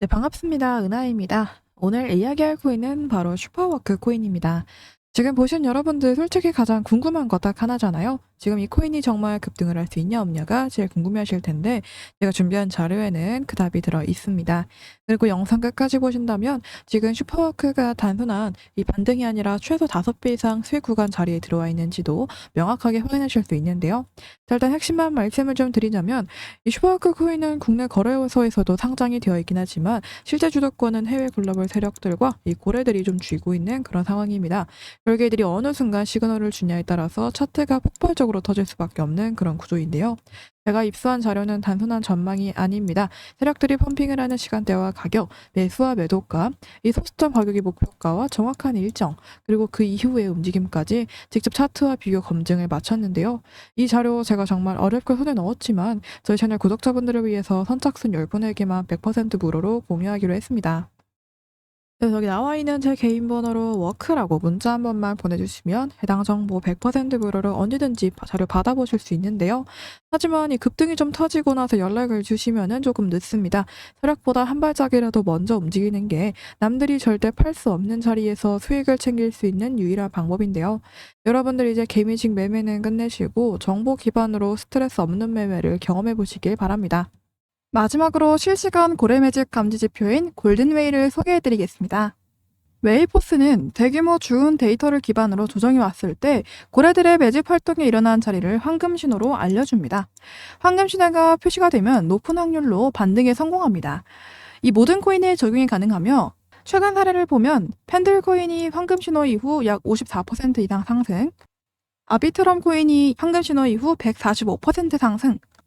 네, 반갑습니다. 은하입니다. 오늘 이야기할 코인은 바로 슈퍼워크 코인입니다. 지금 보신 여러분들 솔직히 가장 궁금한 거 딱 하나잖아요. 지금 이 코인이 정말 급등을 할 수 있냐 없냐가 제일 궁금해하실 텐데 제가 준비한 자료에는 그 답이 들어 있습니다. 그리고 영상 끝까지 보신다면 지금 슈퍼워크가 단순한 이 반등이 아니라 최소 5배 이상 수익 구간 자리에 들어와 있는지도 명확하게 확인하실 수 있는데요. 자, 일단 핵심만 말씀을 좀 드리자면 이 슈퍼워크 코인은 국내 거래소에서도 상장이 되어 있긴 하지만 실제 주도권은 해외 글로벌 세력들과 이 고래들이 좀 쥐고 있는 그런 상황입니다. 별개들이 어느 순간 시그널을 주냐에 따라서 차트가 폭발적으로 터질 수밖에 없는 그런 구조인데요. 제가 입수한 자료는 단순한 전망이 아닙니다. 세력들이 펌핑을 하는 시간대와 가격, 매수와 매도가, 이 소수점 가격의 목표가와 정확한 일정, 그리고 그 이후의 움직임까지 직접 차트와 비교 검증을 마쳤는데요. 이 자료 제가 정말 어렵게 손에 넣었지만 저희 채널 구독자분들을 위해서 선착순 10분에게만 100% 무료로 공유하기로 했습니다. 네, 여기 나와 있는 제 개인 번호로 워크라고 문자 한 번만 보내주시면 해당 정보 100% 무료로 언제든지 자료 받아보실 수 있는데요. 하지만 이 급등이 좀 터지고 나서 연락을 주시면은 조금 늦습니다. 세력보다 한 발짝이라도 먼저 움직이는 게 남들이 절대 팔 수 없는 자리에서 수익을 챙길 수 있는 유일한 방법인데요. 여러분들 이제 개미식 매매는 끝내시고 정보 기반으로 스트레스 없는 매매를 경험해 보시길 바랍니다. 마지막으로 실시간 고래 매집 감지 지표인 골든웨이를 소개해 드리겠습니다. 웨이포스는 대규모 주운 데이터를 기반으로 조정이 왔을 때 고래들의 매집 활동이 일어난 자리를 황금 신호로 알려줍니다. 황금 신호가 표시가 되면 높은 확률로 반등에 성공합니다. 이 모든 코인에 적용이 가능하며 최근 사례를 보면 펜들 코인이 황금 신호 이후 약 54% 이상 상승, 아비트럼 코인이 황금 신호 이후 145% 상승,